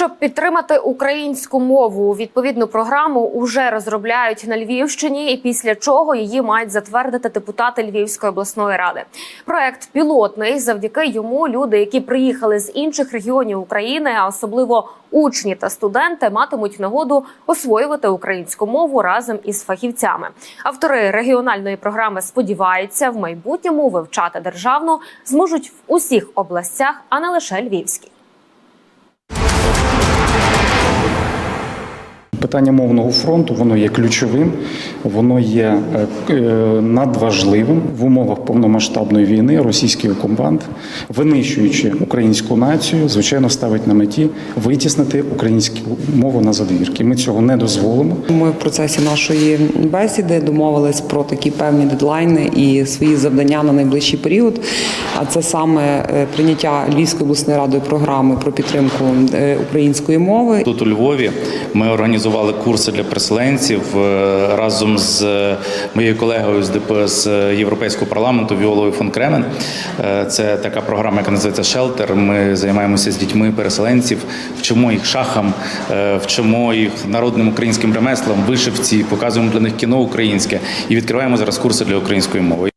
Щоб підтримати українську мову, відповідну програму уже розробляють на Львівщині, і після чого її мають затвердити депутати Львівської обласної ради. Проект пілотний. Завдяки йому люди, які приїхали з інших регіонів України, а особливо учні та студенти, матимуть нагоду освоювати українську мову разом із фахівцями. Автори регіональної програми сподіваються в майбутньому вивчати державну зможуть в усіх областях, а не лише львівській. Питання мовного фронту воно є ключовим, воно є е, е, надважливим в умовах повномасштабної війни. Російський окупант, винищуючи українську націю, звичайно ставить на меті витіснити українську мову на задвірки. Ми цього не дозволимо. Ми в процесі нашої бесіди домовились про такі певні дедлайни і свої завдання на найближчий період. А це саме е, прийняття Львівської обласної радою програми про підтримку української мови. Тут у Львові ми організували курси для переселенців е, разом з моєю колегою з ДП з Європейського парламенту Віолою фон Кремен. Е, Це така програма, яка називається Шелтер. Ми займаємося з дітьми переселенців, вчимо їх шахам, е, вчимо їх народним українським ремеслам, вишивці, показуємо для них кіно українське і відкриваємо зараз курси для української мови.